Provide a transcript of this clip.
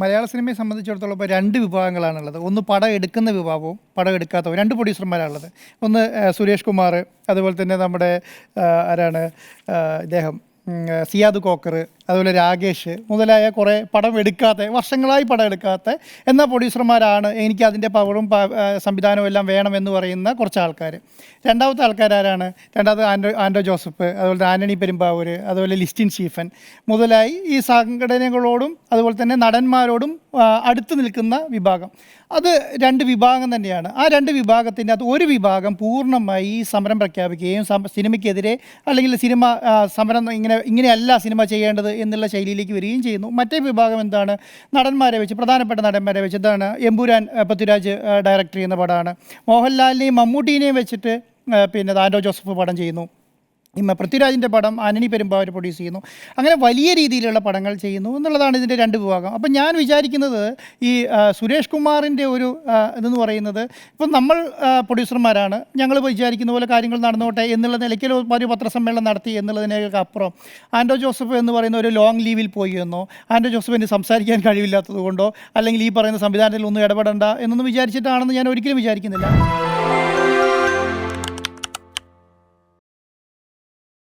മലയാള സിനിമയെ സംബന്ധിച്ചിടത്തോളം ഇപ്പോൾ രണ്ട് വിഭാഗങ്ങളാണുള്ളത്. ഒന്ന് പടം എടുക്കുന്ന വിഭാഗവും പടം എടുക്കാത്തവും രണ്ട് പ്രൊഡ്യൂസർമാരാണുള്ളത് ഒന്ന് സുരേഷ് കുമാർ അതുപോലെ തന്നെ നമ്മുടെ ആരാണ് ഇദ്ദേഹം സിയാദ് കോക്കർ അതുപോലെ രാകേഷ് മുതലായ കുറേ പടം എടുക്കാത്ത വർഷങ്ങളായി പടം എടുക്കാത്ത എന്നാൽ പ്രൊഡ്യൂസർമാരാണ് എനിക്ക് അതിന്റെ പവറും സംവിധാനവും എല്ലാം വേണമെന്ന് പറയുന്ന കുറച്ച് ആൾക്കാർ രണ്ടാമത്തെ ആൾക്കാരാരാണ്? രണ്ടാമത് ആൻഡോ ആൻഡോ ജോസഫ് അതുപോലെ ആന്റണി പെരുമ്പാവൂർ അതുപോലെ ലിസ്റ്റിൻ ഷീഫൻ. മുതലായി ഈ സംഘടനകളോടും അതുപോലെ തന്നെ നടന്മാരോടും അടുത്ത് നിൽക്കുന്ന വിഭാഗം. അത് രണ്ട് വിഭാഗം തന്നെയാണ്. ആ രണ്ട് വിഭാഗത്തിന്റെ അത് ഒരു വിഭാഗം പൂർണമായി സമരം പ്രഖ്യാപിക്കുകയും സിനിമയ്ക്കെതിരെ അല്ലെങ്കിൽ സിനിമ സമരം ഇങ്ങനെ ഇങ്ങനെയല്ല സിനിമ ചെയ്യേണ്ടത് എന്നുള്ള ശൈലിയിലേക്ക് വരികയും ചെയ്യുന്നു. മറ്റേ വിഭാഗം എന്താണ്? നടന്മാരെ വെച്ച് പ്രധാനപ്പെട്ട നടന്മാരെ വെച്ച് എന്താണ്? എമ്പുരാൻ പൃഥ്വിരാജ് ഡയറക്ടർ ചെയ്യുന്ന പടമാണ്. മോഹൻലാലിനെയും മമ്മൂട്ടീനെയും വെച്ചിട്ട് പിന്നെ ആൻഡോ ജോസഫ് പടം ചെയ്യുന്നു. ഇമ്മ പൃഥ്വിരാജിന്റെ പടം ആനനി പെരുമ്പാവർ പ്രൊഡ്യൂസ് ചെയ്യുന്നു. അങ്ങനെ വലിയ രീതിയിലുള്ള പടങ്ങൾ ചെയ്യുന്നു എന്നുള്ളതാണ് ഇതിന്റെ രണ്ട് വിഭാഗം. അപ്പം ഞാൻ വിചാരിക്കുന്നത് ഈ സുരേഷ് കുമാറിന്റെ ഒരു ഇതെന്ന് പറയുന്നത് ഇപ്പം നമ്മൾ പ്രൊഡ്യൂസർമാരാണ് ഞങ്ങൾ വിചാരിക്കുന്ന പോലെ കാര്യങ്ങൾ നടന്നോട്ടെ എന്നുള്ള നിലയ്ക്ക് ഒരു പത്രസമ്മേളനം നടത്തി എന്നുള്ളതിനൊക്കെ അപ്പുറം. ആൻഡോ ജോസഫ് എന്ന് പറയുന്ന ഒരു ലോങ് ലീവിൽ പോയി എന്നോ ആൻഡോ ജോസഫിന് സംസാരിക്കാൻ കഴിവില്ലാത്തത് കൊണ്ടോ? അല്ലെങ്കിൽ ഈ പറയുന്ന സംവിധാനത്തിൽ ഒന്നും ഇടപെടണ്ട എന്നൊന്നും വിചാരിച്ചിട്ടാണെന്ന് ഞാൻ ഒരിക്കലും വിചാരിക്കുന്നില്ല.